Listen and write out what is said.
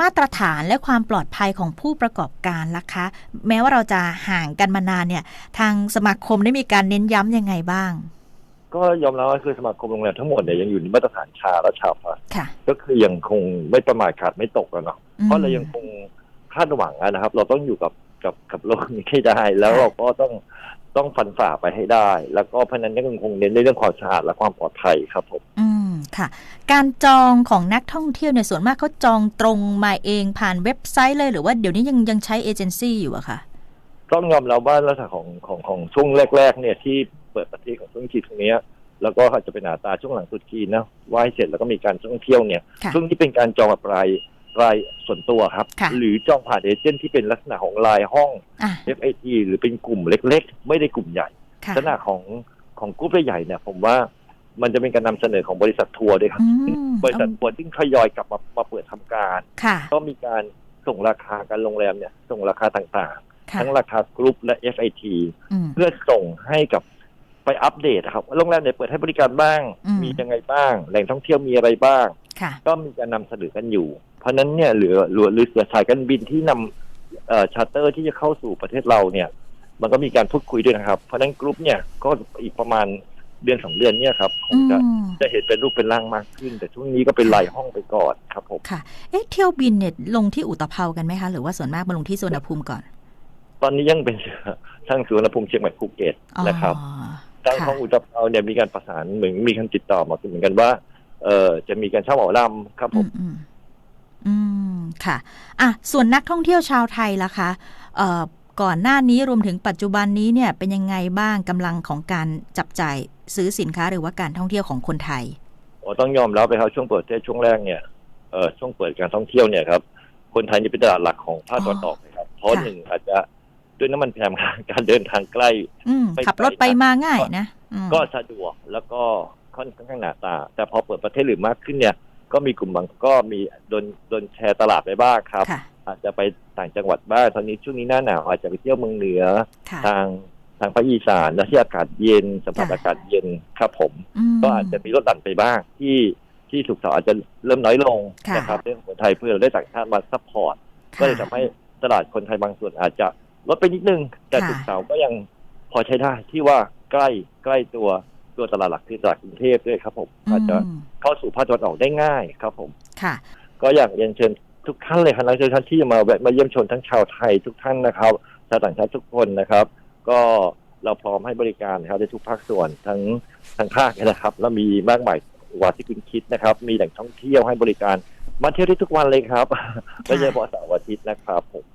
มาตรฐานและความปลอดภัยของผู้ประกอบการล่ะคะ แม้ว่าเราจะห่างกันมานานเนี่ย ทางสมาคมได้มีการเน้นย้ำยังไงบ้าง ก็ยอมรับว่าคือสมาคมโรงแรมทั้งหมดเนี่ยยังอยู่ในมาตรฐานชาและชาฟ้าค่ะก็คือยังคงไม่ประมาทขาดไม่ตกอะเนาะอืมเพราะเรายังคงคาดหวังอะนะครับ เราต้องอยู่กับกับกับโลกนี้ให้ได้ แล้วค่ะเราก็ต้องต้องฟันฝ่าไปให้ได้ แล้วก็เพราะฉะนั้นก็ยังคงเน้นในเรื่องความสะอาดและความปลอดภัยครับผมอืม ค่ะ การจองของนักท่องเที่ยวเนี่ยส่วนมากเขาจองตรงมาเองผ่านเว็บไซต์เลย หรือว่าเดี๋ยวนี้ยังยังใช้เอเจนซี่อยู่อะค่ะต้องยอมรับว่าลักษณะของของของช่วงแรก ๆ เนี่ยที่เปิดประเทศของช่วงจีนตรงเนี้ยแล้วก็อาจจะเป็นหนาตาช่วงหลังตรุษจีนนะไหว้เสร็จแล้วก็มีการท่องเที่ยวเนี่ยค่ะช่วงที่เป็นการจองแบบรายรายส่วนตัวครับค่ะหรือจองผ่านเอเจนต์ที่เป็นลักษณะของรายห้องอะ FAT หรือเป็นกลุ่มเล็ก ๆ ไม่ได้กลุ่มใหญ่ค่ะลักษณะของของกลุ่มใหญ่ๆเนี่ยผมว่า มันจะเป็นการนำเสนอของบริษัททัวร์ด้วยครับอืมบริษัททัวร์ที่ทยอยกลับมามาเปิดทำการค่ะก็มีการส่งราคาการโรงแรมเนี่ย ส่งราคาต่างๆค่ะทั้งราคากรุ๊ปและ FIT อืมเพื่อส่งให้กับไปอัปเดตนะครับว่าโรงแรมไหนเปิดให้บริการบ้างอืมมียังไงบ้าง แหล่งท่องเที่ยวมีอะไรบ้างค่ะก็มีการนำเสนอกันอยู่ เพราะฉะนั้นเนี่ยเหลือเหลือหรือเสือสายการบินที่นำเอ่อชาร์เตอร์ที่จะเข้าสู่ประเทศเราเนี่ย มันก็มีการพูดคุยด้วยนะครับ เพราะฉะนั้นกรุ๊ปเนี่ยก็อีกประมาณ เดือนสองเดือนเนี่ยครับคอืงจะมจะเห็นเป็นรูปเป็นร่างมากขึ้น แต่ช่วงนี้ก็เป็นรายห้องไปก่อนครับผมค่ะเอ๊ะเที่ยวบินเนี่ยลงที่อุตภเปากันไหมคะ หรือว่าส่วนมากมาลงที่สวนภูมิก่อน ตอนนี้ยังเป็นทั้งสุวรรณภูมิเชียงใหม่ภูเก็ตอ๋อนะครับทางค่ะของอุตภเปาเนี่ยมีการประสานเหมือนมีการติดต่อมาเหมือนกันว่าเออจะมีการเช่าเหมาลำครับผอืมมอืมอืมค่ะอะ ส่วนนักท่องเที่ยวชาวไทยล่ะคะเอ่อก่อนหน้านี้รวมถึงปัจจุบันนี้เนี่ยเป็นยังไงบ้างกำลังของการจับจ่าย ซื้อสินค้าหรือว่าการท่องเที่ยวของคนไทยโอ้ต้องยอมรับไปครับช่วงเปิดประเทศช่วงแรกเนี่ยเออช่วงเปิดการท่องเที่ยวเนี่ยครับคนไทยนี่เป็นตลาดหลักของภาคตะวันออกเลยครับเพราะค่ะหนึ่งอาจจะด้วยน้ำมันแพงการเดินทางใกล้อืมไปขับรถไปมาง่ายนะอืมก็สะดวกแล้วก็ค่อนข้างหนาตา แต่พอเปิดประเทศหรือมากขึ้นเนี่ย ก็มีกลุ่มบางก็มีโดนโดนแชร์ตลาดไปบ้างครับค่ะอาจจะไปต่างจังหวัดบ้างตอนนี้ช่วงนี้หน้าหนาวอาจจะไปเที่ยวเมืองเหนือค่ะทาง ทางภาคอีสานแล้วที่อากาศเย็นสัมผัสค่ะอากาศเย็นครับผมมก็อาจจะมีลดหลั่นไปบ้างที่ที่ถูกเสาร์อาจจะเริ่มน้อยลงค่ะนะครับเรื่องของคนไทยเพื่อเราได้ต่างชาติมาซัพพอร์ตค่ะก็เลยทำให้ตลาดคนไทยบางส่วนอาจจะลดไปนิดนึง แต่ค่ะถูกเสาร์ก็ยังพอใช้ได้ที่ว่าใกล้ใกล้ตัวตัวตลาดหลักคือตลาดกรุงเทพด้วยครับผมอาจจะอืมเข้าสู่ภาคตะวันออกได้ง่ายครับผมค่ะ ก็อยากเรียนเชิญทุกท่านเลยครับนักเชิญท่านที่จะมาแวะมาเยี่ยมชมทั้งชาวไทยทุกท่านนะครับชาวต่างชาติทุกคนนะครับ ก็เราพร้อมให้บริการนะครับในทุกภาคส่วนทั้งทั้งภาคนะครับ แล้วมีมากมายกว่าที่คุณคิดนะครับ มีแหล่งท่องเที่ยวให้บริการมาเที่ยวได้ทุกวันเลยครับไม่ใช่เฉพาะเสาร์อาทิตย์นะครับผม